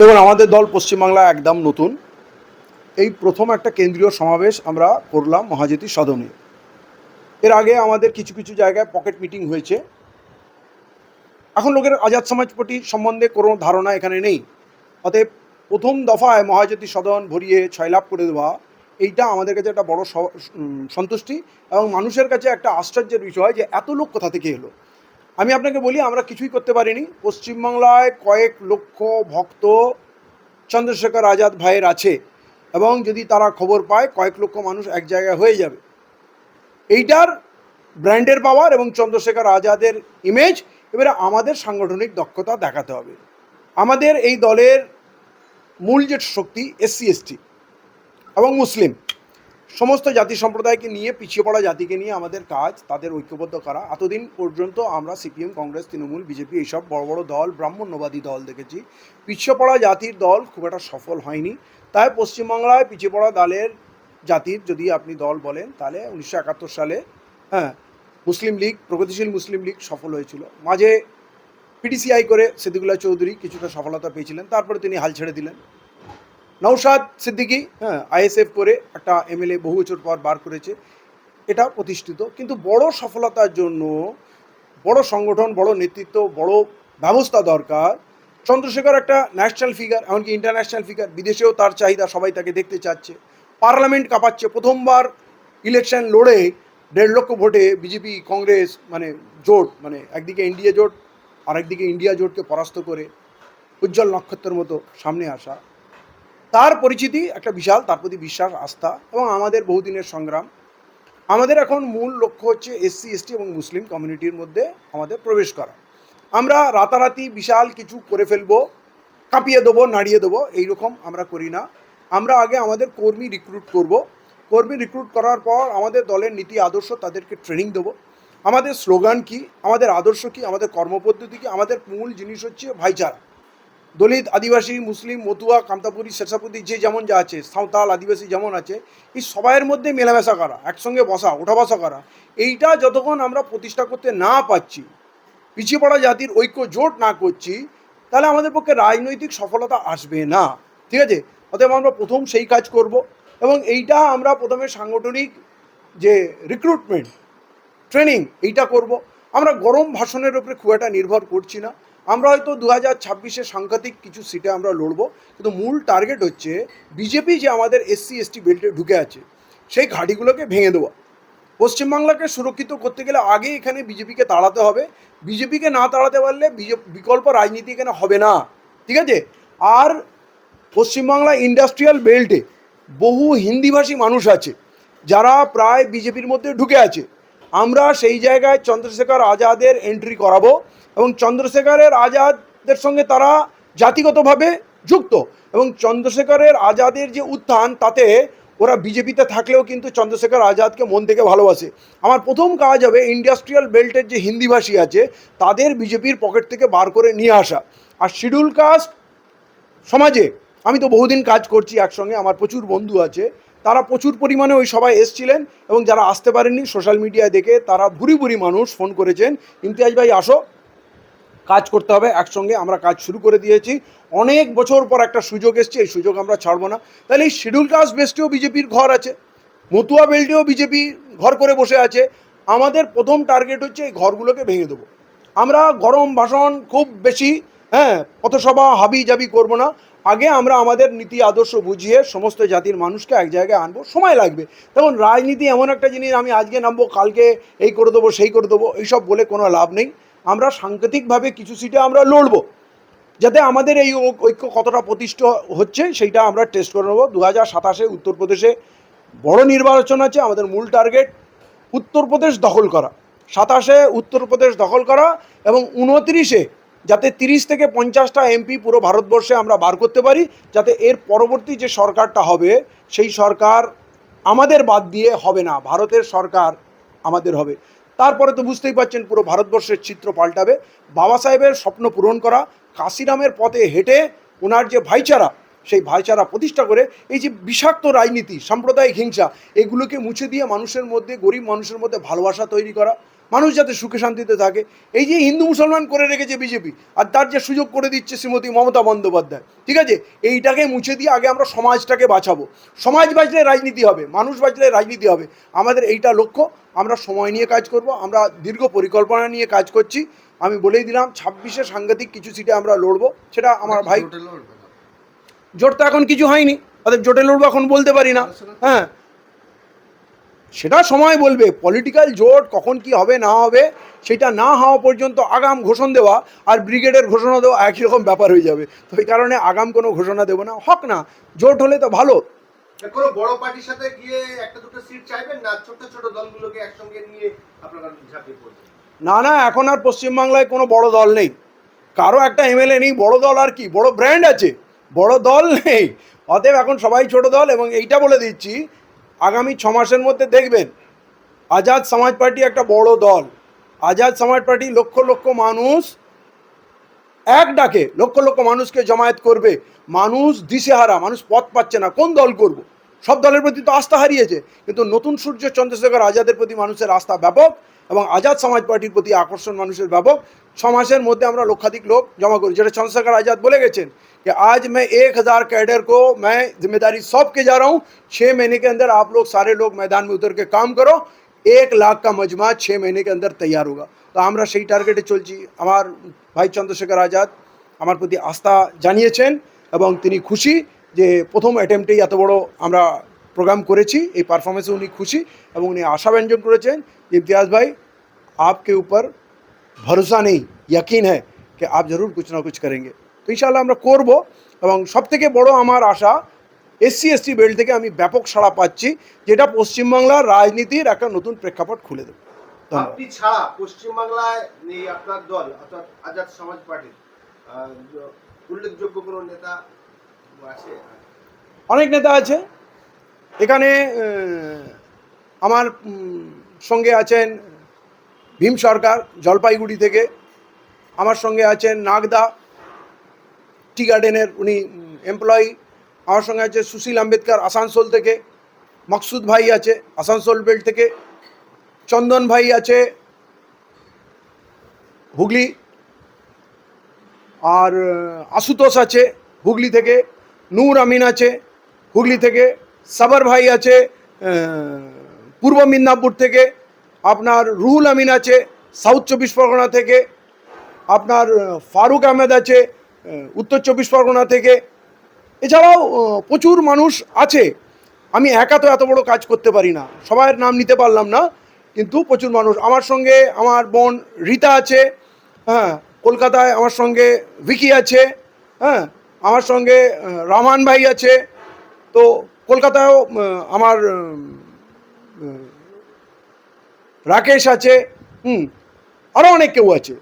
দেখুন, আমাদের দল পশ্চিমবাংলা একদম নতুন। এই প্রথম একটা কেন্দ্রীয় সমাবেশ আমরা করলাম মহাজ্যোতি সদনে। এর আগে আমাদের কিছু কিছু জায়গায় পকেট মিটিং হয়েছে। এখন লোকের আজাদ সমাজ পার্টি সম্বন্ধে কোনো ধারণা এখানে নেই। অতএব প্রথম দফায় মহাজ্যোতি সদন ভরিয়ে ছয় লাভ করে দেওয়া, এইটা আমাদের কাছে একটা বড় সন্তুষ্টি এবং মানুষের কাছে একটা আশ্চর্যের বিষয় যে এত লোক কোথা থেকে এলো? আমি আপনাকে বলি, আমরা কিছুই করতে পারিনি। পশ্চিমবাংলায় কয়েক লক্ষ ভক্ত চন্দ্রশেখর আজাদ ভাইয়ের আছে এবং যদি তারা খবর পায়, কয়েক লক্ষ মানুষ এক জায়গায় হয়ে যাবে। এইটার ব্র্যান্ডের পাওয়ার এবং চন্দ্রশেখর আজাদের ইমেজ এবারে আমাদের সাংগঠনিক দক্ষতা দেখাতে হবে। আমাদের এই দলের মূল যে শক্তি এসসি এসটি এবং মুসলিম। সমস্ত জাতি সম্প্রদায়কে নিয়ে, পিছিয়ে পড়া জাতিকে নিয়ে আমাদের কাজ, তাদের ঐক্যবদ্ধ করা। এতদিন পর্যন্ত আমরা সিপিএম, কংগ্রেস, তৃণমূল, বিজেপি এইসব বড় বড় দল, ব্রাহ্মণ্যবাদী দল দেখেছি। পিছিয়ে পড়া জাতির দল খুব একটা সফল হয়নি। তাই পশ্চিমবাংলায় পিছিয়ে পড়া দলের জাতির যদি আপনি দল বলেন, তাহলে উনিশশো একাত্তর সালে হ্যাঁ মুসলিম লীগ, প্রগতিশীল মুসলিম লীগ সফল হয়েছিল। মাঝে পিটিসিআই করে সিদ্দিকুল্লাহ চৌধুরী কিছুটা সফলতা পেয়েছিলেন, তারপরে তিনি হাল ছেড়ে দিলেন। নৌসাদ সিদ্দিকি হ্যাঁ আইএসএফ করে একটা এমএলএ বহু বছর পর বার করেছে। এটা প্রতিষ্ঠিত। কিন্তু বড় সফলতার জন্য বড় সংগঠন, বড় নেতৃত্ব, বড় ব্যবস্থা দরকার। চন্দ্রশেখর একটা ন্যাশনাল ফিগার এমনকি ইন্টারন্যাশনাল ফিগার বিদেশেও তার চাহিদা সবাই তাকে দেখতে চাচ্ছে। পার্লামেন্ট কাঁপাচ্ছে। প্রথমবার ইলেকশন লড়ে দেড় লক্ষ ভোটে বিজেপি, কংগ্রেস মানে জোট মানে একদিকে ইন্ডিয়া জোট আর একদিকে ইন্ডিয়া জোটকে পরাস্ত করে উজ্জ্বল নক্ষত্রের মতো সামনে আসা। তার পরিচিতি, একটা বিশাল, তার প্রতি বিশ্বাস, আস্থা এবং আমাদের বহুদিনের সংগ্রাম। আমাদের এখন মূল লক্ষ্য হচ্ছে এসসি, এসটি এবং মুসলিম কমিউনিটির মধ্যে আমাদের প্রবেশ করা। আমরা রাতারাতি বিশাল কিছু করে ফেলব, কাঁপিয়ে দেবো, নাড়িয়ে দেবো, এইরকম আমরা করি না। আমরা আগে আমাদের কর্মী রিক্রুট করব। কর্মী রিক্রুট করার পর আমাদের দলের নীতি, আদর্শ তাদেরকে ট্রেনিং দেবো। আমাদের স্লোগান কি? আমাদের আদর্শ কি? আমাদের কর্মপদ্ধতি কি? আমাদের মূল জিনিস হচ্ছে ভাইচারা। দলিত, আদিবাসী, মুসলিম, মতুয়া কামতাপুরি শেরশাপুরি যে যেমন যা আছে, সাঁওতাল, আদিবাসী যেমন আছে, এই সবাইয়ের মধ্যে মেলামেশা করা? একসঙ্গে বসা ওঠা বসা করা? এইটা যতক্ষণ আমরা প্রতিষ্ঠা করতে না পাচ্ছি পিছিয়ে পড়া জাতির ঐক্য জোট না করছি, তাহলে আমাদের পক্ষে রাজনৈতিক সফলতা আসবে না। ঠিক আছে? অতএব আমরা প্রথম সেই কাজ করব এবং এইটা আমরা প্রথমে সাংগঠনিক যে রিক্রুটমেন্ট ট্রেনিং এইটা করব। আমরা গরম ভাষণের উপরে খুব একটা নির্ভর করছি না। আমরা হয়তো দু হাজার ছাব্বিশে সাংঘাতিক কিছু সিটে আমরা লড়বো, কিন্তু মূল টার্গেট হচ্ছে বিজেপি যে আমাদের এসসি এসটি বেল্টে ঢুকে আছে, সেই ঘাঁটিগুলোকে ভেঙে দেওয়া। পশ্চিমবাংলাকে সুরক্ষিত করতে গেলে আগে এখানে বিজেপিকে তাড়াতে হবে। বিজেপিকে না তাড়াতে পারলে বিকল্প রাজনীতি এখানে হবে না। ঠিক আছে? আর পশ্চিমবাংলা ইন্ডাস্ট্রিয়াল বেল্টে বহু হিন্দিভাষী মানুষ আছে, যারা প্রায় বিজেপির মধ্যে ঢুকে আছে। আমরা সেই জায়গায় চন্দ্রশেখর আজাদের এন্ট্রি করাবো। এবং চন্দ্রশেখরের আজাদের সঙ্গে তারা জাতিগতভাবে যুক্ত। এবং চন্দ্রশেখরের আজাদের যে উত্থান, তাতে ওরা বিজেপিতে থাকলেও কিন্তু চন্দ্রশেখর আজাদকে মন থেকে ভালোবাসে। আমার প্রথম কাজ হবে ইন্ডাস্ট্রিয়াল বেল্টের যে হিন্দিভাষী আছে, তাদের বিজেপির পকেট থেকে বার করে নিয়ে আসা। আর শিডিউল কাস্ট সমাজে, আমি তো বহুদিন কাজ করছি একসঙ্গে, আমার প্রচুর বন্ধু আছে, তারা প্রচুর পরিমাণে ওই সবাই এসছিলেন এবং যারা আসতে পারেননি, সোশ্যাল মিডিয়ায় দেখে তারা ভুরি ভুরি মানুষ ফোন করেছেন, ইমতিয়াজ ভাই আসো। কাজ করতে হবে, একসঙ্গে আমরা কাজ শুরু করে দিয়েছি। অনেক বছর পর একটা সুযোগ এসছে, এই সুযোগ আমরা ছাড়বো না। তাহলে এই শিডিউল কাস্ট বেস্টেও বিজেপির ঘর আছে, মতুয়া বেল্টেও বিজেপি ঘর করে বসে আছে। আমাদের প্রথম টার্গেট হচ্ছে এই ঘরগুলোকে ভেঙে দেবো। আমরা গরম ভাষণ খুব বেশি হ্যাঁ পথসভা হাবি জাবি করব না। আগে আমরা আমাদের নীতি, আদর্শ বুঝিয়ে সমস্ত জাতির মানুষকে এক জায়গায় আনব, সময় লাগবে। তখন রাজনীতি এমন একটা জিনিস, আমি আজকে নামবো, কালকে এই করে দেবো, সেই করে দেবো, এইসব বলে কোনো লাভ নেই। আমরা সাংকেতিকভাবে কিছু সিটে আমরা লড়বো। যাতে আমাদের এই ঐক্য কতটা প্রতিষ্ঠ হচ্ছে সেইটা আমরা টেস্ট করে নেব। দু হাজার সাতাশে উত্তরপ্রদেশে বড় নির্বাচন আছে, আমাদের মূল টার্গেট উত্তরপ্রদেশ দখল করা। সাতাশে উত্তরপ্রদেশ দখল করা এবং উনত্রিশে যাতে তিরিশ থেকে পঞ্চাশটা এমপি পুরো ভারতবর্ষে আমরা বার করতে পারি, যাতে এর পরবর্তী যে সরকারটা হবে, সেই সরকার আমাদের বাদ দিয়ে হবে না। ভারতের সরকার আমাদের হবে। তারপরে তো বুঝতেই পারছেন পুরো ভারতবর্ষের চিত্র পাল্টাবে। বাবা সাহেবের স্বপ্ন পূরণ করা, কাশিরামের পথে হেঁটে ওনার যে ভাইচারা সেই ভাইচারা প্রতিষ্ঠা করে এই যে বিষাক্ত রাজনীতি সাম্প্রদায়িক হিংসা এগুলোকে মুছে দিয়ে মানুষের মধ্যে গরিব মানুষের মধ্যে ভালোবাসা তৈরি করা মানুষ যাতে সুখে শান্তিতে থাকে। এই যে হিন্দু মুসলমান করে রেখেছে বিজেপি আর তার যে সুযোগ করে দিচ্ছে শ্রীমতী মমতা বন্দ্যোপাধ্যায় ঠিক আছে? এইটাকে মুছে দিয়ে আগে আমরা সমাজটাকে বাঁচাবো। সমাজ বাঁচলে রাজনীতি হবে মানুষ বাঁচলে রাজনীতি হবে। আমাদের এইটা লক্ষ্য আমরা সময় নিয়ে কাজ করব আমরা দীর্ঘ পরিকল্পনা নিয়ে কাজ করছি। আমি বলেই দিলাম ছাব্বিশে সাংঘাতিক কিছু সিটে আমরা লড়বো সেটা আমার ভাই জোটে তো এখন কিছু হয়নি। অতএব জোটে লড়বো এখন বলতে পারি না। হ্যাঁ। সেটা সময় বলবে। পলিটিক্যাল জোট কখন কি হবে না হবে সেটা না হওয়া পর্যন্ত আগাম ঘোষণা দেওয়া আর ব্রিগেডের ঘোষণা দেওয়া একই রকম ব্যাপার হয়ে যাবে। তো এই কারণে আগাম কোনো ঘোষণা দেবো না। হক না। জোট হলে তো ভালো। কোনো বড় পার্টির সাথে গিয়ে একটা দুটো সিট চাইবেন না? ছোট ছোট দলগুলোকে একসঙ্গে নিয়ে আপনারা ঝাঁপিয়ে পড়বেন। না না এখন আর পশ্চিমবাংলায় কোনো বড় দল নেই। কারও একটা এমএলএ নেই। বড় দল আর কি? বড় ব্র্যান্ড আছে। বড় দল নেই। অতএব এখন সবাই ছোট দল এবং এইটা বলে দিচ্ছি, আগামী ছ মাসের মধ্যে দেখবেন, আজাদ সমাজ পার্টি একটা বড় দল। আজাদ সমাজ পার্টি লক্ষ লক্ষ মানুষ এক ডাকে, লক্ষ লক্ষ মানুষকে জমায়েত করবে। মানুষ দিশেহারা, মানুষ পথ পাচ্ছে না, কোন দল করব? সব দলের প্রতি তো আস্থা হারিয়েছে, কিন্তু নতুন সূর্য চন্দ্রশেখর আজাদের প্রতি মানুষের আস্থা ব্যাপক। এবং আজাদ সমাজ পার্টির প্রতি আকর্ষণ মানুষের ব্যাপক ছ মাসের মধ্যে আমরা লক্ষাধিক লোক জমা করি যেটা চন্দ্রশেখর আজাদ বলে গেছেন कि आज मैं एक हज़ार कैडर को मैं जिम्मेदारी सौंप के जा रहा हूँ छः महीने के अंदर आप लोग सारे लोग मैदान में उतर के काम करो एक लाख का मजमा छः महीने के अंदर तैयार होगा তো আমরা সেই টার্গেটে চলছি আমার ভাই চন্দ্রশেখর আজাদ আমার প্রতি আস্থা জানিয়েছেন এবং তিনি খুশি যে প্রথম অ্যাটেম্পটেই এত বড় আমরা প্রোগ্রাম করেছি এই পারফরমেন্সে উনি খুশি এবং উনি আশা ব্যঞ্জন করেছেন যে ইমতিয়াজ ভাই আপকে উপর ভরসা নেই ইয়কিন হ্যাঁ কে আপ জরুর কিছু না কিছু করেন তো ইনশাল্লাহ আমরা করব এবং সব থেকে বড় আমার আশা এসসি এসটি বেল্ট থেকে আমি ব্যাপক সাড়া পাচ্ছি যেটা পশ্চিমবাংলার রাজনীতির একটা নতুন প্রেক্ষাপট খুলে দেবে। আপনি ছাড়া পশ্চিমবাংলায় নেই আপনার দল অর্থাৎ আজাদ সমাজ পার্টির উল্লেখযোগ্য কোনো নেতা আছে? অনেক নেতা আছে এখানে আমার সঙ্গে আছেন ভীম সরকার জলপাইগুড়ি থেকে। আমার সঙ্গে আছেন নাগদা টি গার্ডেনের উনি এমপ্লয়ি আমার সঙ্গে আছে সুশীল আম্বেদকর আসানসোল থেকে। মকসুদ ভাই আছে আসানসোল বেল্ট থেকে। চন্দন ভাই আছে হুগলি। আর, আশুতোষ আছে হুগলি থেকে। নূর আমিন আছে হুগলি থেকে। সাবর ভাই আছে পূর্ব মিদনাপুর থেকে আপনার রুহুল আমিন আছে সাউথ চব্বিশ পরগনা থেকে আপনার ফারুক আহমেদ আছে উত্তর চব্বিশ পরগনা থেকে। এছাড়াও প্রচুর মানুষ আছে। আমি একা তো এত বড় কাজ করতে পারি না। সবাইয়ের নাম নিতে পারলাম না কিন্তু প্রচুর মানুষ। আমার সঙ্গে আমার বোন রীতা আছে হ্যাঁ কলকাতায় আমার সঙ্গে ভিকি আছে হ্যাঁ আমার সঙ্গে আহ, রহমান ভাই আছে। তো কলকাতায়ও আমার রাকেশ আছে হুম আরও অনেক কেউ আছে।